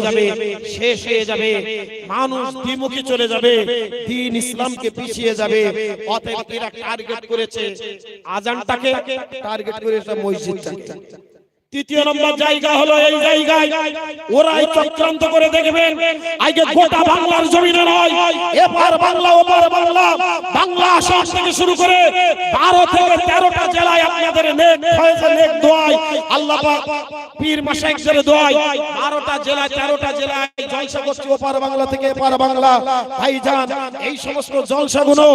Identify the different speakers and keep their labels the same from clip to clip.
Speaker 1: যাবে চলে যাবে ইসলামকে পিছিয়ে যাবে অতএব এরা টার্গেট করেছে। আজানটাকে টার্গেট করেছে তৃতীয় নম্বর জায়গা হলো এই জায়গায়। ওরাই চক্রান্ত করে দেখবেন। আগে গোটা বাংলার নয় এপার বাংলা, ওপার বাংলা। বাংলা আসাম থেকে শুরু করে বারো থেকে তেরোটা জেলায় আপনাদের জেলায়, তেরোটা বাংলা থেকে বাংলা। এই সমস্ত জলসাগুলো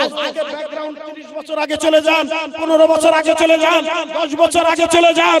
Speaker 1: আজ থেকে ব্যাকগ্রাউন্ড 30 বছর আগে চলে যান, পনেরো বছর আগে চলে যান, দশ বছর আগে চলে যান।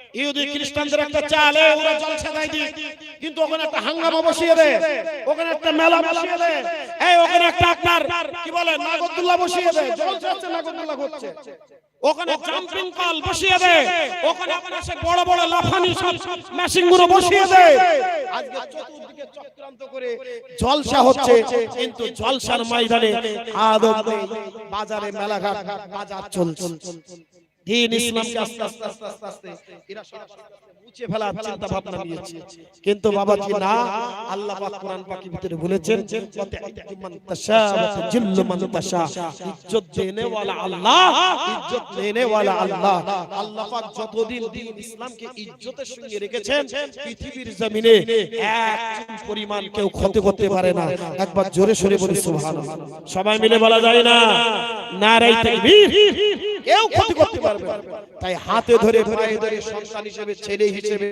Speaker 1: ইহুদি খ্রিস্টানদের একটা চালে ওরা জলসা দেয়। কিন্তু ওখানে একটা হাঙ্গামা বসিয়ে দেয়। ওখানে একটা মেলা বসিয়ে দেয়। এই ওখানে একটা আপনার কি বলে নাগরদুল্লাহ বসিয়ে দেয়। জলসা হচ্ছে নাগরদুল্লাহ হচ্ছে ওখানে জাম্পিং কল বসিয়ে দেয়। ওখানে আপনার সে বড় বড় লাফানি সব মেশিনগুলো বসিয়ে দেয়। আজকে চতুর্দিকে চক্রান্ত করে জলসা হচ্ছে কিন্তু জলসার ময়দানে আদব নেই। বাজারে মেলাঘাট বাজার চলছে। দিন ইসলামকে আস্তে আস্তে আস্তে আস্তে আস্তে এরা মুছে ফেলার চিন্তা ভাবনা নিয়েছে। কিন্তু বাবাজি না আল্লাহ পাক কোরআন ভিতরে বলেছেন মান তাশা ওয়া মান তাশা। ইজ্জত দেনে ওয়ালা আল্লাহ ইজ্জত দেনে ওয়ালা আল্লাহ। আল্লাহ। পাক যতদিন দিন ইসলামকে ইজ্জতের সঙ্গে রেখেছেন পৃথিবীর জমিনে এক পরিমাণ কেউ ক্ষতি করতে পারে না। একবার জোরে সরে বলি সুবহানাল্লাহ। সবাই মিলে বলা যায় না নারাই তাকবীর। কেউ ক্ষতি করতে পারবে তাই হাতে ধরে পায়ে ধরে সন্তান হিসেবে ছেলে হিসেবে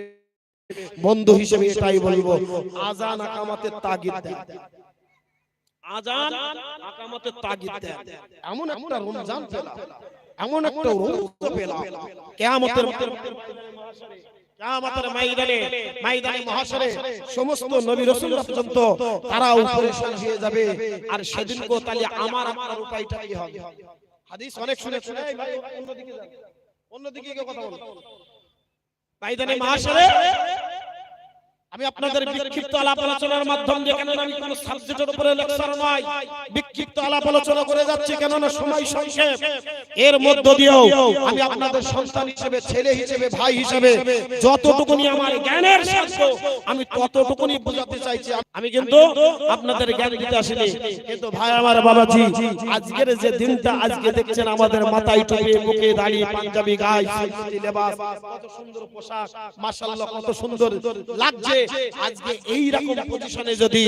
Speaker 1: বন্ধু হিসেবে এটাই বলব। আজান আকামাতের তাগিদ দেয়। আজান আকামাতের তাগিদ দেয়। এমন একটা রমজান পেলাম। এমন একটা রোজ পেলাম। কিয়ামতের কিয়ামতের ময়দানে ময়দানে মহাশরে সমস্ত নবী রাসূলরা পর্যন্ত তারাও পরেশান হয়ে যাবে। আর সেদিন কো তাহলে আমার আপনার উপায়টা কি হবে? হাদিস অনেক শুনেছেন এই ভাই অন্যদিকে যান। অন্যদিকে কথা বলুন। ময়দানে মহাশরে আমি আপনাদের বিক্ষিপ্ত আলাপ আলোচনার মাধ্যম দিয়ে কেন আমি কোন সাবজেক্টের উপরে লেকচার নয়। বিক্ষিপ্ত আলাপ আলোচনা করে যাচ্ছি কেন না সময় সংক্ষেপ। এর মধ্য দিয়েও আমি আপনাদের সন্তান হিসেবে ছেলে হিসেবে ভাই হিসেবে যতটুকুনি আমার জ্ঞানের সাধ্য আমি ততটুকুনি বোঝাতে চাইছি। আমি কিন্তু আপনাদের জ্ঞান দিতে আসিনি। কিন্তু ভাই আমার বাবাজি আজকের যে দিনটা আজকে দেখছেন আমাদের মাথায় টুপি মুখে দাড়ি পাঞ্জাবি গায়ে লেবাস কত সুন্দর পোশাক মাশাআল্লাহ কত সুন্দর লাগছে আজকে এই রকম পজিশনে যদি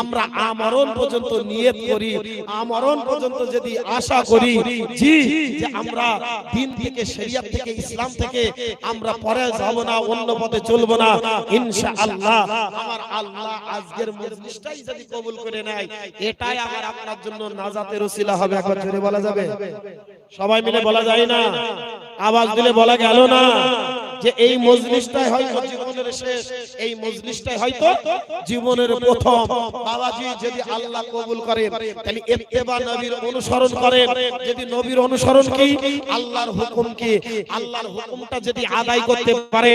Speaker 1: আমরা আমরণ পর্যন্ত নিয়ত করি, আমরণ পর্যন্ত যদি আশা করি, জি, যে আমরা দিন থেকে শরিয়ত থেকে ইসলাম থেকে আমরা পরে যাব না, অন্য পথে না, ইনশাআল্লাহ আমার আল্লাহ আজকের মজলিসটাই যদি কবুল করে নেয়, এটাই আমার আপনার জন্য নাজাতের ওসিলা হবে, একবার জোরে বলা যাবে? সবাই মিলে বলা যায় না? আওয়াজ দিলে বলা গেল না? যে এই মজলিসটাই হয়তো জীবনের শেষ এই মজলিসটাই হয়তো জীবনের প্রথম। বাবাজি যদি আল্লাহ কবুল করেন তাহলে ইত্তেবা নবীর অনুসরণ করেন। যদি নবীর অনুসরণ কি আল্লাহর হুকুম কি আল্লাহর হুকুমটা যদি আদায় করতে পারে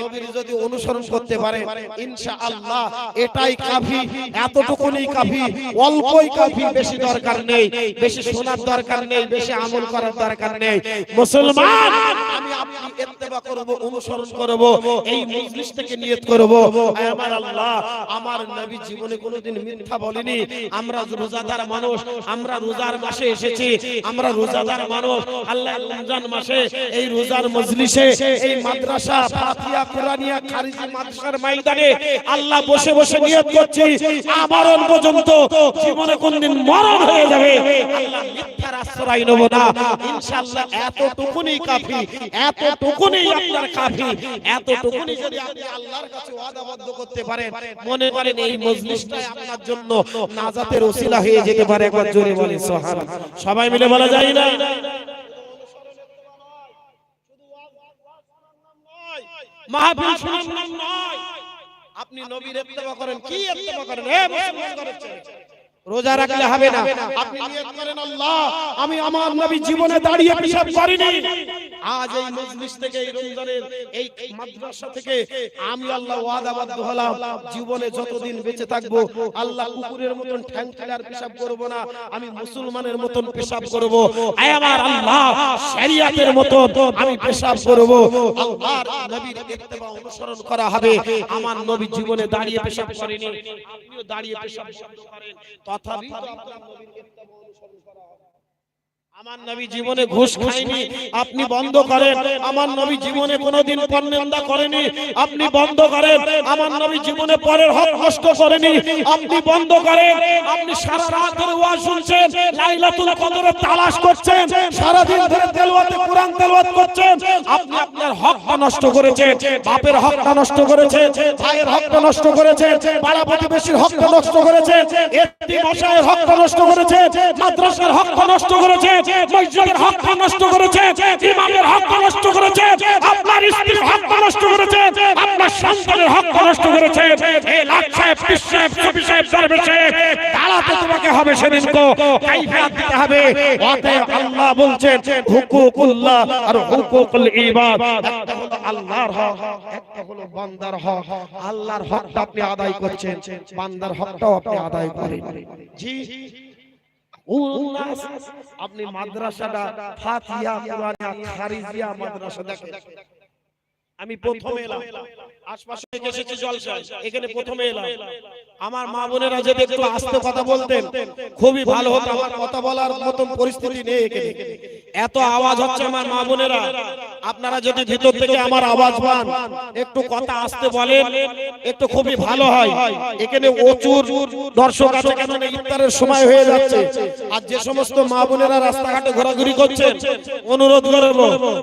Speaker 1: নবীর যদি অনুসরণ করতে পারে ইনশাআল্লাহ এটাই কাফি এতটুকুনি কাফি অল্পই কাফি বেশি দরকার নেই বেশি শোনার দরকার নেই বেশি আমল করার দরকার নেই। মুসলমান আমি আপনি ইত্তেবা করব অনুসরণ করব এই মজলিস থেকে নিয়ত করব। আমার আল্লাহ আমার নবী জীবনে কোনোদিন মিথ্যা বলেনি। আমরা রোজাদার মানুষ আমরা রোজার মাসে এসেছি আমরা রোজাদার মানুষ। আল্লাহ রমজান মাসে এই রোজার মজলিসে এই মাদ্রাসা ফাতিহা কুরআনিয়া খারিজি মাদ্রাসার ময়দানে আল্লাহ বসে বসে নিয়ত করছি। আমরণ পর্যন্ত জীবনে কোনদিন মরণ হয়ে যাবে। আল্লাহ মিথ্যার আশ্রয় নেব না। ইনশাআল্লাহ এতটুকুনি কাফি, এতটুকুনি আপনার কাফি, এতটুকুনি যদি আপনি আল্লাহর কাছে ওয়াদাবদ্ধ করতে পারেন, মনে করেন এই মজলিসটাই আপনার জন্য নাজাতের ওসিলা হয়ে যেতে পারে। একবার জোরে বলে সুবহানাল্লাহ। সবাই মিলে বলা যায় না? মাহফিল শোনার নাম নয় আপনি নবীর ইত্তেবা করেন, কি ইত্তেবা করেন? হে মুসলমান করেন রোজা রাখলে হবে না। আপনি নিয়ত করেন আল্লাহ আমি আমার নবী জীবনে দাঁড়িয়ে পেশাব করিনি। আজ এই মজলিস থেকে এই রমজানের এই মাদ্রাসা থেকে আমি আল্লাহ ওয়াদাবদ্ধ হলাম। জীবনে যতদিন বেঁচে থাকব আল্লাহ কুকুরের মতন ঠ্যাং ঠেলার পেশাব করব না আমি মুসলমানের মতন পেশাব করব। আয় আমার আল্লাহ শরিয়াতের মতন আমি পেশাব করব। আল্লাহর নবীর ইত্তেবা অনুসরণ করা হবে। আমার নবী জীবনে দাঁড়িয়ে পেশাব করেনি। আপনিও দাঁড়িয়ে পেশাব করেন। আপনার নবীর অনুসরণ করা হবে আমার নবী জীবনে ঘুষ খায়নি আপনি বন্ধ করেন। আমার নবী জীবনে কোনোদিন পরনিন্দা করেনি। আপনি বন্ধ করেন। আমার নবী জীবনে পরের হক নষ্ট করেনি। আপনি বন্ধ করেন। আপনি সারা রাত ধরে ওয়াজ শুনছেন। লাইলাতুল কদরের তালাশ করছেন। সারা দিন ধরে তেলাওয়াতে কোরআন তেলাওয়াত করছেন। আপনি আপনার হকটা নষ্ট করেছেন। বাপের হকটা নষ্ট করেছেন। ভাইয়ের হকটা নষ্ট করেছেন। পাড়া প্রতিবেশীর হকটা নষ্ট করেছেন এতিম মশাইয়ের হকটা নষ্ট করেছেন। মাদ্রাসার হকটা নষ্ট করেছেন মসজিদের হকটা নষ্ট করেছেন ইমামের হকটা নষ্ট করেছেন আপনার স্ত্রীর হকটা নষ্ট করেছেন আপনার সন্তানের হকটা নষ্ট করেছেন এই লাখ সাহেব পিস সাহেব কবি সাহেব দরবেশ সাহেব, দাঁড়াতে তোমাকে হবে সেদিন তো কাইফিয়াত দিতে হবে। অতএব আল্লাহ বলছেন, হুকুকুল্লাহ আর হুকুকুল ইবাদ একটা হলো আল্লাহর হক, একটা হলো বান্দার হক। আল্লাহর হকটা আপনি আদায় করছেন, বান্দার হকটাও আপনি আদায় করেন। জি। আপনি মাদ্রাসাটা ফাতিহা কুরআনিয়া খারিজিয়া মাদ্রাসা দেখেন। আমি প্রথমে এলাম। আশপাশে থেকে এসেছি জলসায়। এখানে প্রথমে এলাম। আমার মা বোনেরা যদি একটু আস্তে কথা বলতেন। খুবই ভালো হতো আমার কথা বলার মতন পরিস্থিতি নেই এখানে। এত আওয়াজ হচ্ছে আমার মা বোনেরা আপনারা যদি ভিতর থেকে আমার আওয়াজ পান একটু কথা আসতে বলেন একটু খুবই ভালো হয়। এখানে প্রচুর দর্শক আছে ইফতারের সময় হয়ে যাচ্ছে। আর যে সমস্ত মা বোনেরা রাস্তাঘাটে ঘোরাঘুরি করছেন অনুরোধ করব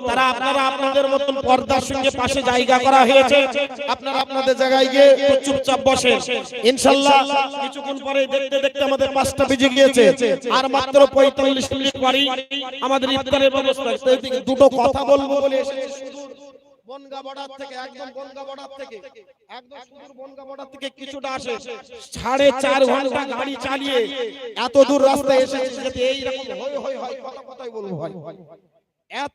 Speaker 1: তারা আপনারা আপনাদের মতন পর্দার সঙ্গে পাশে জায়গা করা হয়েছে আপনারা আপনাদের জায়গায় গিয়ে একটু চুপচাপ বসেন। ইনশাআল্লাহ কিছুক্ষণ পরে দেখতে দেখতে আমাদের পাঁচটা বেজে গিয়েছে। আর মাত্র পঁয়তাল্লিশ মিনিট পরেই আমাদের ইফতারের ব্যবস্থা দুটো কথা বলব বলে বনগা এত দূর রাস্তায় এসেছে এইরকম হই হয় কথা কথাই বলব হয় এত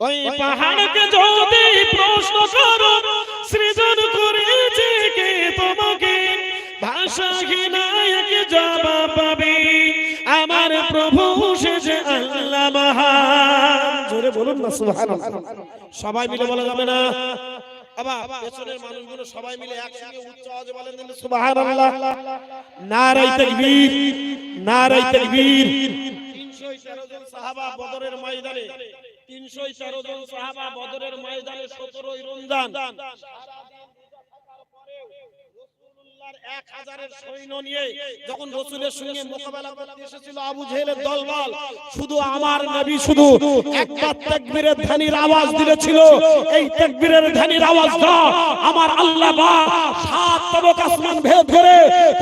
Speaker 1: ওই পাহাড়কে যদি প্রশ্ন করো সৃজন করেছে কে তোমাকে? ভাষাহীন এক জবাব পাবে আমার প্রভু শেষে আল্লাহ মহান। জোরে বলুন না সুবহানাল্লাহ। সবাই মিলে বলা যাবে না? পেছনের মানুষগুলো সবাই মিলে একসঙ্গে উচ্চ আওয়াজে বলেন দিন সুবহানাল্লাহ। নারায়ে তাকবীর নারায়ে তাকবীর। 313 জন সাহাবা বদরের ময়দানে 313 জন সাহাবা বদরের ময়দানে 17 রমজান। এক হাজারের সৈন্য নিয়ে যখন রসুলের সঙ্গে মোকাবেলা করতে এসেছিল আবু জেহেলের দলবল শুধু আমার নবী শুধু। একবার তাকবীরের ধ্বনির আওয়াজ দিয়েছিল এই তাকবীরের ধ্বনির আওয়াজ আমার আল্লাহ বা সাত তবক আসমান ভেদ করে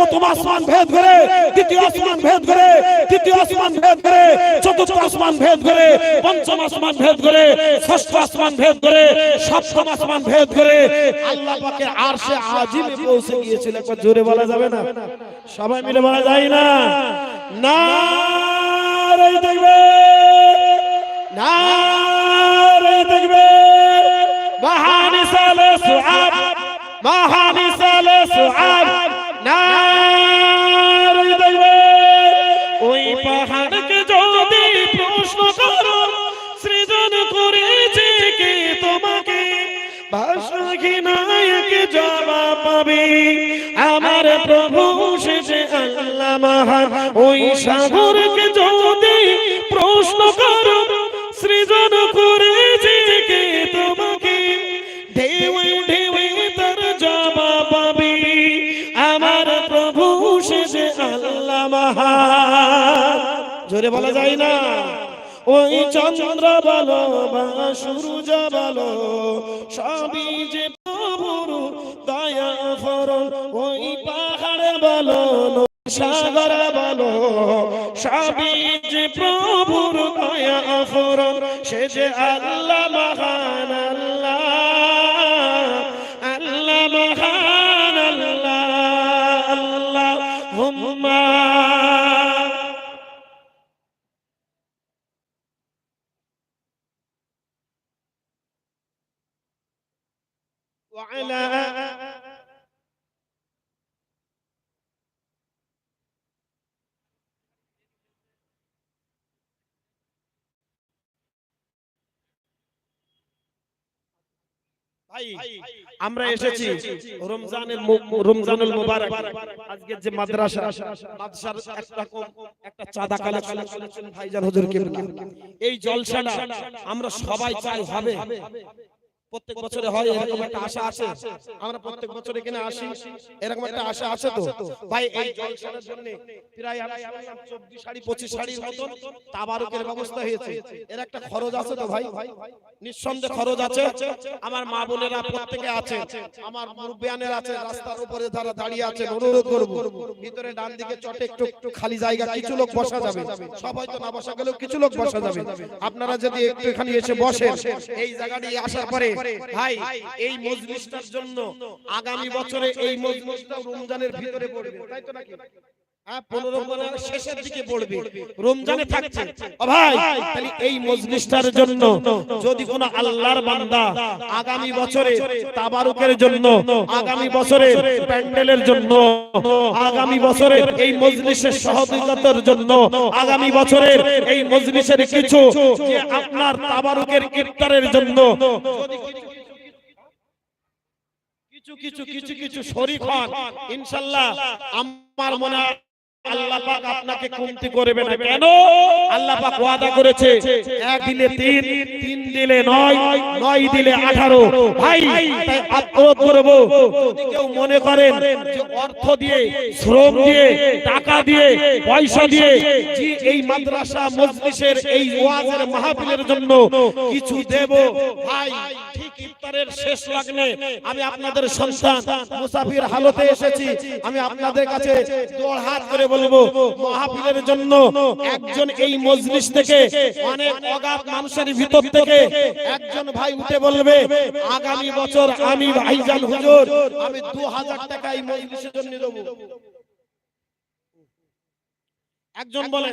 Speaker 1: প্রথম আসমান ভেদ করে, দ্বিতীয় আসমান ভেদ করে, তৃতীয় আসমান ভেদ করে, চতুর্থ আসমান ভেদ করে, পঞ্চম আসমান ভেদ করে, ষষ্ঠ আসমান ভেদ করে, সপ্তম আসমান ভেদ করে। আল্লাহ পাকের আরশে আজিমে পৌঁছে গিয়েছিল, একবার জোরে বলা যাবে না? সবাই মিলে বলা যায় না? না দেখবে না দেখবে, মহানি সালে সুআব, মহানি সালে সুআব। দক্ষিণায়কে জবাব পাবে। আমার প্রভু শেষে আল্লাহ মহান। ওই সাগরকে যদি প্রশ্ন করো, সৃজন করেছে কে তোমাকে? ঢেউ ঢেউ তার জবাব পাবে। আমার প্রভু শেষে আল্লাহ মহান। জোরে বলা যায় না? ওই চন্দ্র বলো বা সূর্য বলো, সবই যে প্রভুর দয়া ফরন ওই পাহাড় বলো সাগর বলো, সবই যে প্রভুর দয়া ফরন সে যে আল্লাহ মহান আমরা এসেছি রমজানের রমজানুল মুবারক। আজকে যে মাদ্রাসা মাদ্রাসার একটা কম একটা চাঁদা কালেকশন করেছেন ভাইজান হুজুর কিবলা। এই জলসাটা আমরা সবাই চাই হবে। প্রত্যেক বছরে হয় এরকম একটা আশা আছে? আমরা প্রত্যেক বছরে এখানে আসি? এরকম একটা আশা আছে তো? ভাই এই জলসার জন্য প্রায় আমি শুনলাম 24 শাড়ি 25 শাড়ির মতন তাবারুকের ব্যবস্থা হয়েছে। এর একটা খরচ আছে তো ভাই? নিঃসন্দেহে খরচ আছে। আমার মা বোনেরা প্রত্যেকে আছে। আমার মুরব্বিয়ানের আছে রাস্তার উপরে যারা দাঁড়িয়ে আছে অনুরোধ করব। ভিতরে ডান দিকে চটে একটু একটু খালি জায়গা কিছু লোক বসা যাবে। সব হয়তো না বসা গেলেও কিছু লোক বসা যাবে আপনারা যদি একটু এখানে এসে বসেন এই জায়গাটি আসার পরে ভাই এই মজলিসটার জন্য আগামী বছরে এই মজলিসটা রমজানের ভিতরে পড়বে। তাই তো নাকি? পনেরো রমজানের শেষের দিকে পড়বে রমজানে থাকছে ভাই তাহলে এই মজলিসটার জন্য যদি কোন আল্লাহর বান্দা আগামী বছরে তাবারুকের জন্য আগামী বছরে প্যান্ডেলের জন্য আগামী বছরে এই মজলিসের সহযোগিতার জন্য আগামী বছরের এই মজলিসের কিছু যে আপনার তাবারুকের ইফতারের জন্য কিছু কিছু কিছু কিছু শরীক হন ইনশাআল্লাহ আমার মনে হয় আল্লাহ পাক আপনাকে কমতি করবে না। কেন? আল্লাহ পাক ওয়াদা করেছে এক দিলে তিন তিন দিলে নয় নয় দিলে আঠারো। ভাই তাই অনুরোধ করব। যদি কেউ মনে করেন যে অর্থ দিয়ে শ্রম দিয়ে টাকা দিয়ে পয়সা দিয়ে যে এই মাদ্রাসা মজলিসের এই ওয়াজের মাহফিলের জন্য কিছু দেব ভাই ইফতারের শেষ লাগলে আমি আপনাদের সন্তান মুসাফির হালতে এসেছি। আমি আপনাদের কাছে দোড় হাত করে বলব মাহফিলের জন্য একজন এই মজলিস থেকে অনেক অগাধ মানুষের ভিতর থেকে একজন ভাই উঠে বলবে আগামী বছর আমি ভাইজান হুজুর আমি দু হাজার টাকা এই মজলিসের জন্য দেবো। একজন বলেন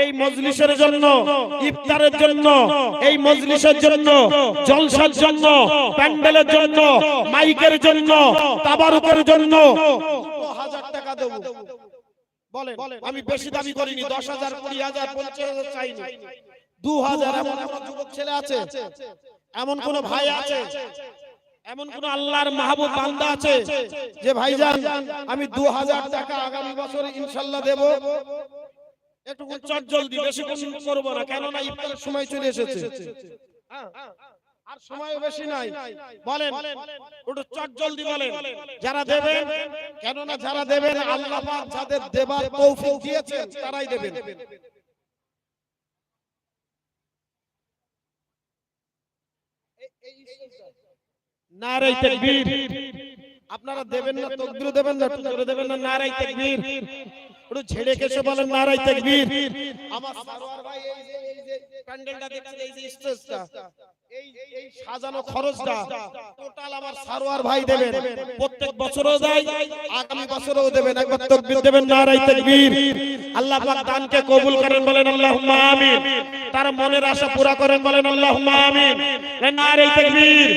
Speaker 1: এই মজলিসের জন্য, ইফতারের জন্য, এই মজলিসের জন্য, জলসার জন্য, প্যান্ডেলের জন্য, মাইকের জন্য, তাবারুকের জন্য। হাজার টাকা দেবো। বলেন, আমি বেশি দাবি করিনি, দশ হাজার, কুড়ি হাজার, পঞ্চাশ দু হাজার, এমন কোন যুবক ছেলে আছে? এমন কোন ভাই আছে? এমন কোন আল্লাহর মাহবুব বান্দা আছে? যে ভাইজান, আমি দু হাজার টাকা আগামী বছর ইনশাল্লাহ দেব। একটু চট জলদি বেশি করব না কেননা ইফতারের সময় চলে এসেছে। হ্যাঁ, আর সময় বেশি নাই। বলেন একটু চট জলদি বলেন। যারা দেবেন কেননা যারা দেবেন আল্লাহ পাক যাদের দেবার তৌফিক দিয়েছেন তারাই দেবেন। নারাই তাকবীর। আপনারা দেবেন না তকবীর দেবেন না জোরে দেবেন না নারাই তাকবীর। একটু ছেড়ে কেসে বলেন নারাই তাকবীর। আমার সারোয়ার ভাই এই যে এই যে প্যান্ডেলটা দেখছেন এই যে স্টেজটা এই এই সাজানো খরচটা টোটাল আমার সারোয়ার ভাই দেবেন। প্রত্যেক বছরও দেয় আগামী বছরও দেবেন। একবার তাকবীর দেবেন নারাই তাকবীর। আল্লাহ পাক দানকে কবুল করেন বলেন আল্লাহুম্মা আমিন। তার মনের আশা পুরা করেন বলেন আল্লাহুম্মা আমিন। নারাই তাকবীর।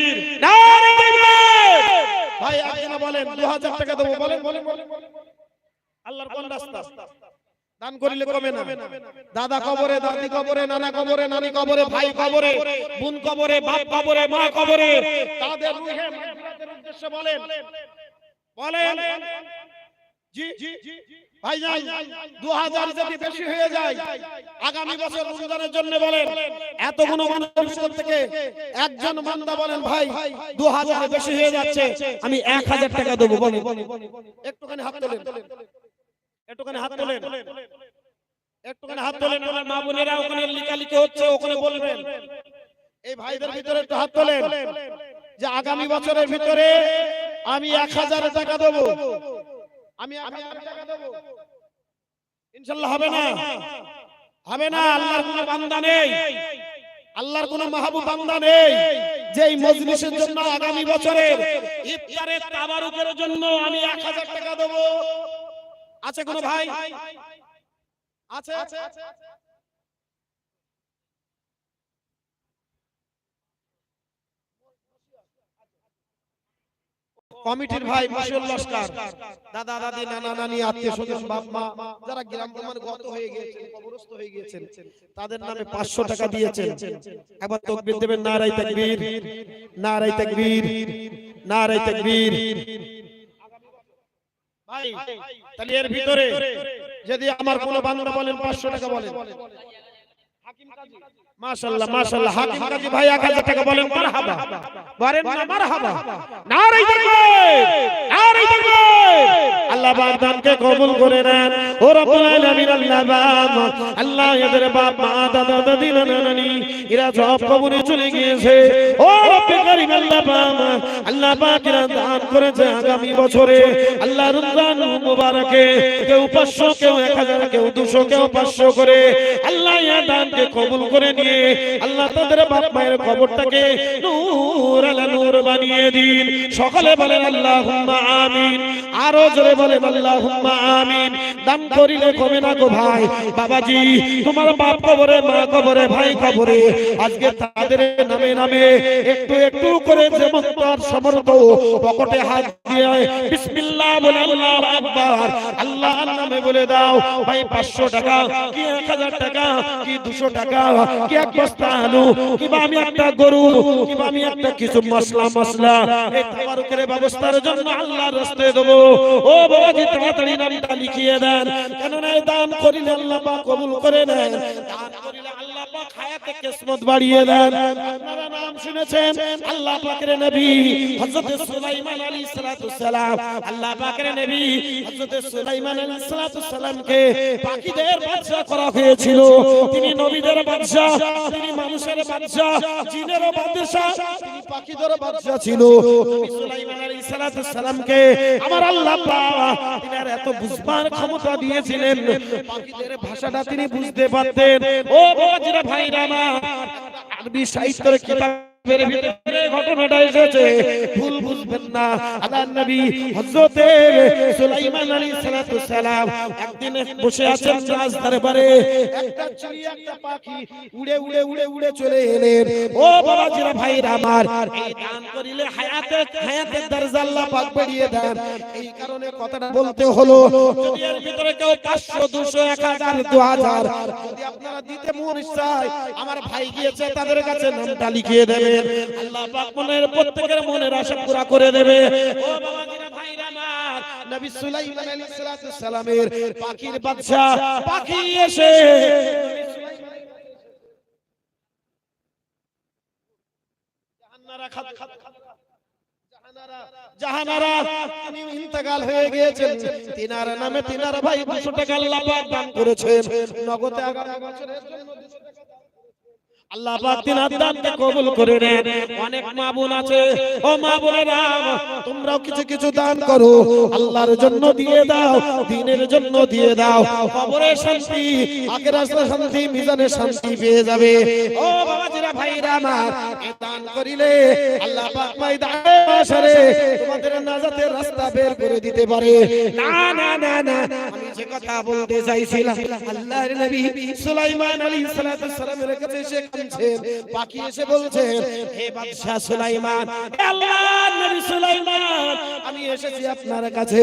Speaker 1: নারাই তাকবীর। ভাই, একজন বলেন 2000 টাকা দেবো, বলেন। আল্লাহর কোন রাস্তা দান করিলে কমে না। দাদা কবরে, দাদি কবরে, নানা কবরে, নানি কবরে, ভাই কবরে, বোন কবরে, বাপ কবরে, মা কবরে, তাদের রুহে মাগফিরাতের উদ্দেশ্যে বলেন। বলেন। জি। আমি এক হাজার টাকা দেবো, বলেন। একটুখানি হাত তোলেন। একটুখানি হাত তোলেন। একটুখানি হাত তোলেন। মা বোনেরা ওখানে লিখালিখি হচ্ছে, ওখানে বলবেন। এই ভাইদের ভিতরে একটু হাত তোলেন, যে আগামী বছরের ভিতরে আমি এক হাজার টাকা দেবো। আমি এক হাজার টাকা দেবো। ইনশাল্লাহ হবে না। হবে না আল্লাহর কোনো বান্দা নেই। আল্লাহর কোনো মাহবুব বান্দা নেই। যে এই মজলিসের জন্য আগামী বছরের ইফতারের তাবারুকের জন্য আমি এক হাজার টাকা দেবো। আছে কোনো ভাই? আছে। কমিটির ভাই মাসুল লস্কর। দাদা দাদি নানা নানি আত্মীয় স্বজন বাপ মা যারা গ্রাম গ্রামের গত হয়ে গিয়েছেন কবরস্থ হয়ে গিয়েছেন তাদের নামে 500 টাকা দিয়েছেন। একবার তাকবীর দেবেন নারাই তাকবীর। নারাই তাকবীর। নারাই তাকবীর। ভাই তাহলে এর ভিতরে যদি আমার কোনো বান্দা বলেন 500 টাকা বলেন। মাশাআল্লাহ মাশাআল্লাহ হাকিম কাজী ভাই 1000 টাকা বলেন। মারহাবা। বলেন না মারহাবা। নারে তাকবীর নারে তাকবীর আল্লাহ বারদানকে কবুল করে নেন। ও রব্বুল আলামিন আল্লাহ বাপ আল্লাহ এদের বাপ মা দাদা দাদি এরা সব কবরে চলে গিয়েছে। ও রব্বে কারীম আল্লাহ বাপ আল্লাহ পাক এরা দান করেছে আগামী বছরে। আল্লাহ রমজান মুবারকে কেউ 500 কেউ 1000 কেউ 200 কেউ 500 করে। আল্লাহ ইয়া দানকে কবুল করে নিয়ে আল্লাহ তাদের বাপ মায়ের কবরটাকে নূর আলা নূর বানিয়ে দিন। সকলে বলেন, আল্লাহুম্মা আমিন। আরও জোরে বলেন, আল্লাহুম্মা আমিন। দান করিলে কমে না গো ভাই। বাবাজি, তোমার বাপ কবরে, মা কবরে, ভাই কবরে, আজকে তাদের নামে নামে একটু একটু করে যেমন তার সমর্থ পকেটে হাত দিয়ে বিসমিল্লাহ বলে, আল্লাহু আকবার। আল্লাহর নামে বলে দাও, ভাই 500 টাকা, কি 1000 টাকা, কি 200 টাকা আমি একটা গরু, কিংবা আমি একটা কিছু মশলা মশলা। এই আল্লাহর রাস্তায় ও বাবাজি, তাড়াতাড়ি নামটা লিখিয়ে দেন। কেননা এই দান আল্লাহ কবুল করে নেন। আল্লাহ তিনি নবীদের তিনি মানুষের পাখিদের ছিল। সালামকে আমার আল্লাহ এত বুঝবার ক্ষমতা দিয়েছিলেন পাখিদের ভাষাটা তিনি বুঝতে পারতেন। ও ভাইরা আমার আরবি সাহিত্যের কিতাব ভিতরে ঘটনাটা এসেছে। ভুল বুঝবেন না। আল্লাহ নবী হযরতে সুলাইমান আলাইহিস সালাতু সালাম একদিন বসে আছেন একটা একটা পাখি উড়ে উড়ে উড়ে উড়ে চলে এলেন। ও আমার, এই দান করিলে হায়াতে হায়াতে দরজা আল্লাহ পাক বাড়িয়ে দেন। এই কারণে কথাটা বলতে হলো যদি ভিতরে কেউ 500 200 1000 2000 যদি আপনারা দিতে মন চায়, আমার ভাই গিয়েছে, তাদের কাছে নামটা লিখিয়ে আল্লাহ পাক মনের প্রত্যেকের মনের আশা পুরা করে দেবে। ও বাবাজিরা ভাইরা আমার, নবী সুলাইমান আলাইহিস সালামের পাখির বাদশা পাখি এসে জাহানারা হয়ে গিয়েছেন। তিনার নামে তিনার ভাই 200 টাকা আল্লাহ দান করেছেন। নগদে আগামী বছরের জন্য 200 টাকা আল্লাহ পাক কবুল করে নেন। অনেক মা বোন আছে। ও মা বোনেরা, তোমরাও কিছু কিছু দান করো। আল্লাহর জন্য দিয়ে দাও, দিনের জন্য দিয়ে দাও। কবরে শান্তি আখিরাতে শান্তি মিজানে শান্তি পেয়ে যাবে। ও বাবাজিরা ভাইরা আমার দান করিলে আল্লাহ পাক ময়দানে মাশারে তোমাদের নাজাতের রাস্তা বের করে দিতে পারে। না না না না কথা বলতে চাইছিলাম। আল্লাহর নবী সুলাইমান আলাইহিস সালাতু সালামের কাছে এসে কাঁদছেন পাখি এসে বলছেন হে বাদশা সুলাইমান, হে আল্লাহর নবী সুলাইমান, আমি এসেছি আপনার কাছে।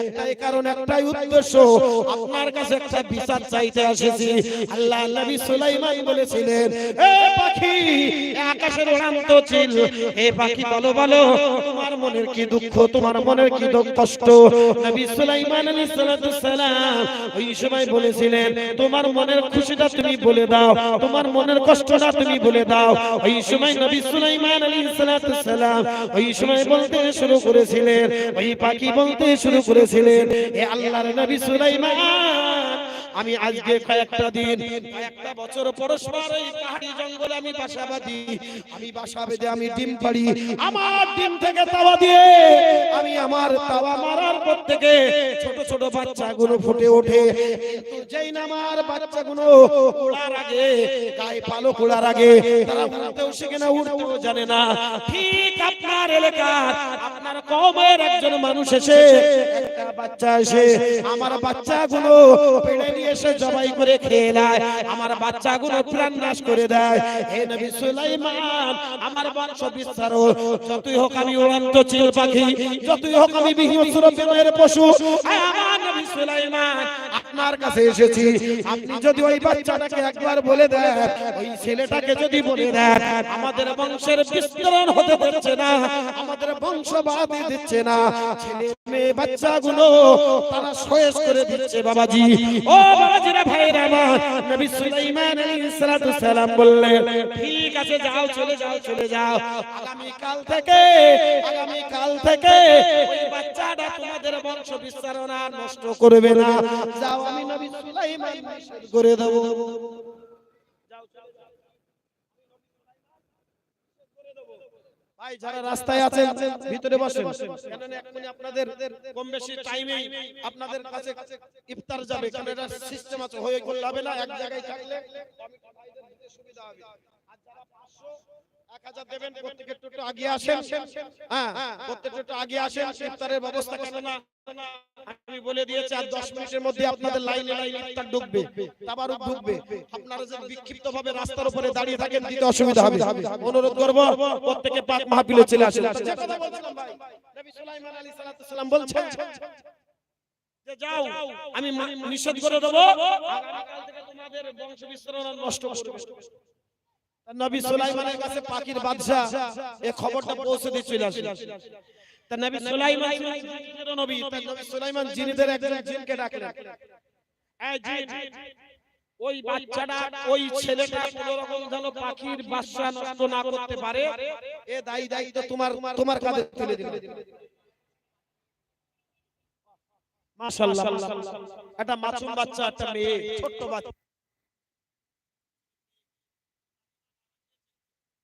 Speaker 1: একটাই কারণ, একটাই উদ্দেশ্য। আপনার কাছে একটা বিচার চাইতে এসেছি। আল্লাহ নবী সুলাইমান বলেছিলেন, এ পাখি, আকাশের উড়ান্ত চিল। এ পাখি, বলো বলো, তোমার মনের কি দুঃখ? তোমার মনের কি দুঃখ কষ্ট? নবী সুলাইমান আলাইহিস সালাতু সালাম আমি আজকে কয়েকটা দিন, কয়েকটা বছর পরস্পর এই পাহাড়ি জঙ্গলে আমি বাসা বাঁধি, আমি বাসা বেঁধে আমি ডিম পাড়ি, আমার ডিম থেকে তাওয়া দিয়ে আমি আমার তাওয়া মারার পর থেকে ছোট ছোট বাচ্চাগুলো ফুটে ওঠে। যেই আমার বাচ্চাগুলো ওড়ার আগে, গায়ে পালক ওড়ার আগে, তারা উড়তেও জানে না। ঠিক আপনার এলাকার, আপনার কমের একজন মানুষ এসে বাচ্চা এসে আমার বাচ্চাগুলো পেড়ে নিয়ে এসে জবাই করে খেয়ে নেয়। আমার বাচ্চাগুলো প্রাণ নাশ করে দেয়। হে নবী সুলাইমান, আমার বংশ বিস্তার। যতই হোক আমি উড়ন্ত চিল পাখি যতই হোক আমি বিহিংস্র প্রেমের পশু আপনার কাছে এসেছি। আপনি যদি ওই বাচ্চাটাকে একবার বলে দেন, ওই ছেলেটাকে যদি বলে দেন, আমাদের বংশের বিস্তরণ হতে দিচ্ছে না, আমাদের বংশ বাড়াতে দিচ্ছে না। ছেলে মেয়ে বাচ্চাগুলো তারা শেষ করে দিচ্ছে বাবাজি। ও আমার, নবী সুলাইমান আলাইহিস সালাতু সালাম বললেন, ঠিক আছে, যাও, চলে যাও চলে যাও। আগামী কাল থেকে আগামী কাল থেকে ওই বাচ্চাটা তোমাদের বংশ বিস্তারণ নষ্ট করবে না। যাও, আমি নবী সুলাইমান করে দেব। ভিতরে বসেন। কেননা এখনই আপনাদের কম বেশি টাইমেই আপনাদের ইফতার যাবে। হয়ে গেলে না, এক জায়গায় থাকলে। কমিটি ভাইদের দিতে সুবিধা হবে আর যারা 500 এক হাজার দেবেন প্রত্যেকের একটু একটু আগে আসেন। হ্যাঁ প্রত্যেকটা একটু আগে আসেন ইফতারের ব্যবস্থা কেননা আমি বলে দিয়েছি আর 10 মিনিটের মধ্যে আপনাদের লাইনে লাইনে ইফতার ঢুকবে। তাবারুক ঢুকবে। আপনারা যদি বিক্ষিপ্ত রাস্তার উপরে দাঁড়িয়ে থাকেন দিতে অসুবিধা হবে। অনুরোধ করব প্রত্যেকে পাক মাহফিলে চলে আসেন। যে কথা বলছিলাম ভাই নবী সুলাইমান আলাইহিস সালাম বলছেন যে যাও আমি নিষেধ করে দেব। আগামীকাল থেকে তোমাদের বংশ বিস্তারণ নষ্ট করবে। নবী সুলাইমানের কাছে পাখির বাদশা এই খবরটা পৌঁছে দিয়ে চলে আসে তা নবী সুলাইমান নবী। তা নবী সুলাইমান জিনেদের একজন জিনকে ডাকলেন। এই জিন ওই বাচ্চাটা ওই ছেলেটা কোনো রকম যেন পাখির বাচ্চা নষ্ট না করতে পারে। এ দায়ী দায়িত্ব তোমার তোমার কাঁধে তুলে দিল মাশাআল্লাহ একটা মাসুম বাচ্চা একটা মেয়ে ছোট্ট বাচ্চা।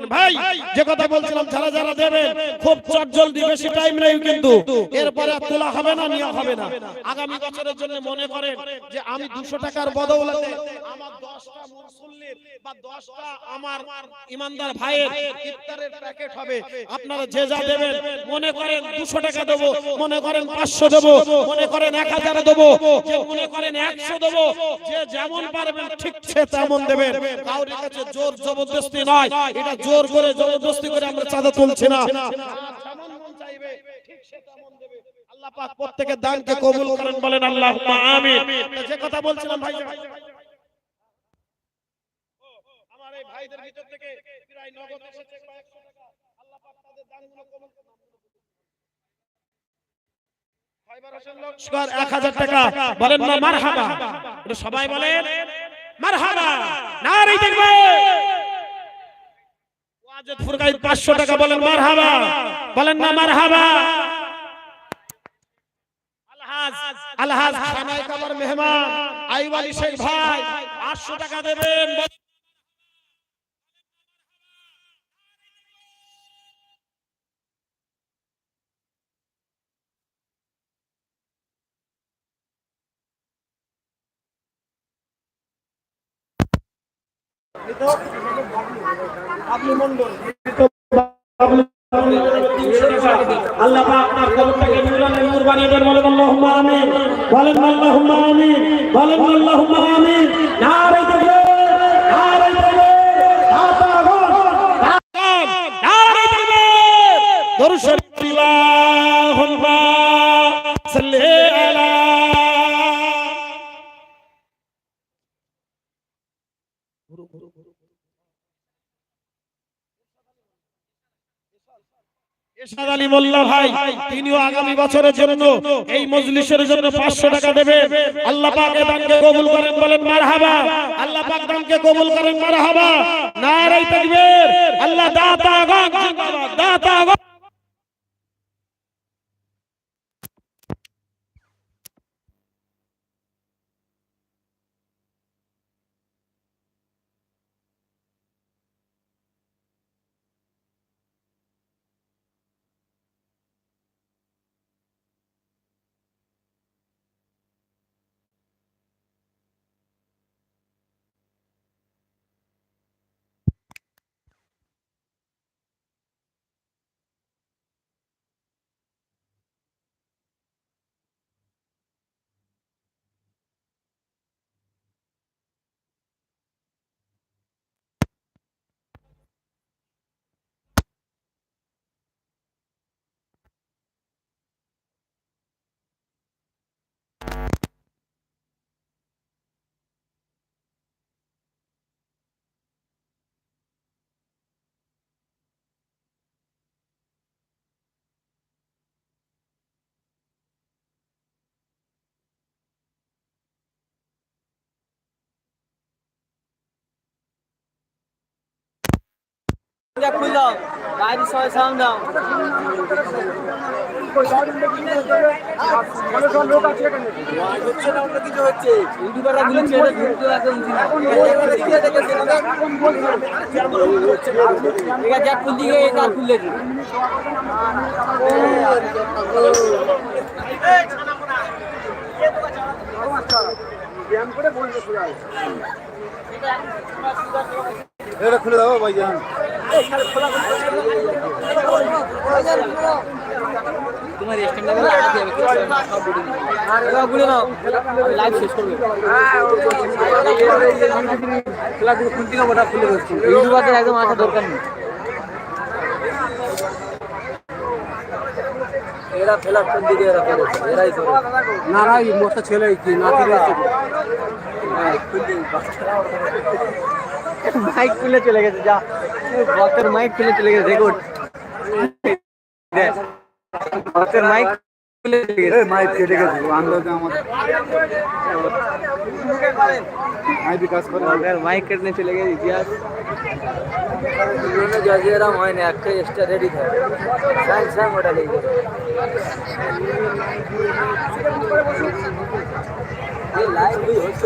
Speaker 1: করেন ভাই, যে কথা বলছিলাম যারা যারা দেবেন, খুব চটজলদি বেশি টাইম নেই কিন্তু। এরপরে তোলা হবে না, নেওয়া হবে না। আগামী বছরের জন্য মনে করেন যে আমি দুশো টাকার বদৌলতে আমার দশটা মুসল্লির বা দশটা আমার ইমানদার ভাইয়ের ইফতারের প্যাকেট হবে। আপনারা যে যা দেবেন, মনে করেন দুশো টাকা দেবো, মনে করেন পাঁচশো দেবো, মনে করেন এক হাজার দেবো, যে মনে করেন একশো দেবো, যে যেমন পারবেন ঠিক সে তেমন দেবেন। কাউরির কাছে জোর জবরদস্তি নয়, এটা জোর করে জবরদস্তি করে আমরা চাঁদা তুলছি না। আল্লাহ পাক প্রত্যেকের দানকে কবুল করেন বলেন আল্লাহুম্মা আমিন। যে কথা বলছিলাম ভাই আমার এই ভাইদের ভিতর থেকে প্রায় নগদ এসেছে আল্লাহ পাক তাদের দানগুলো কবুল করুন। এক হাজার টাকা। বলেন না মারহাবা। সবাই বলেন মারহাবা। নারী দেখবে। ওয়াজেদ ফুরকাই 500 টাকা বলেন, মারহাবা। বলেন না, মারহাবা। আলহাজ আলহাজ খানায় কাবার মেহমান, আইওয়ালি শেখ ভাই 800 টাকা দেবেন আপনি মন্ডল
Speaker 2: আল্লাহ আপনার কবরটাকে নূর বানিয়ে দেন। বলেন আল্লাহুম্মা আমিন। বলেন আল্লাহুম্মা আমিন। বলেন আল্লাহুম্মা আমিন। নারে
Speaker 1: তিনিও আগামী বছরের জন্য এই মজলিসের জন্য পাঁচশো টাকা দেবে। আল্লাহ কবুল করেন বলেন, মারহাবা। আল্লাহ পাক কবুল করেন, মারহাবা। নারাই তাকবীর। আল্লাহ দাতা গণ জিন্দাবাদ। দাতা
Speaker 3: যা খুল দাও বাইরে সবাই দাও গুলিছে এটা খুল দিকে এটা খুললে দি তোমার স্ট্যান্ড লাগা লাগাতে হবে কিছু সব বুঝে নিও। বুঝে নাও। আমি লাইভ শেষ করবে। খেলাগুলো না খুলে ইউটিউবারদের একদম আসা দরকার নেই। এরা ফেলা কোন দিকে এরা ফেলেছে এরাই করে।
Speaker 2: না না মোটা ছেলে কি? নাতি রয়েছে
Speaker 3: মাইক খুলে চলে গেছে যা বক্সের মাইক খুলে চলে গেছে রেকর্ড বক্সের মাইক খুলে চলে গেছে
Speaker 2: মাইক কেটে গেছে আন্দাজে আমাদের মাই বিকাশ করে
Speaker 3: বক্সের মাইক কেটে চলে গেছে ইতিহাস জজেরাম হয় না একটা এক্সট্রা রেডি থাকে স্যাং স্যাং ওটা লেগে গেছে এই লাইভ ওই হচ্ছে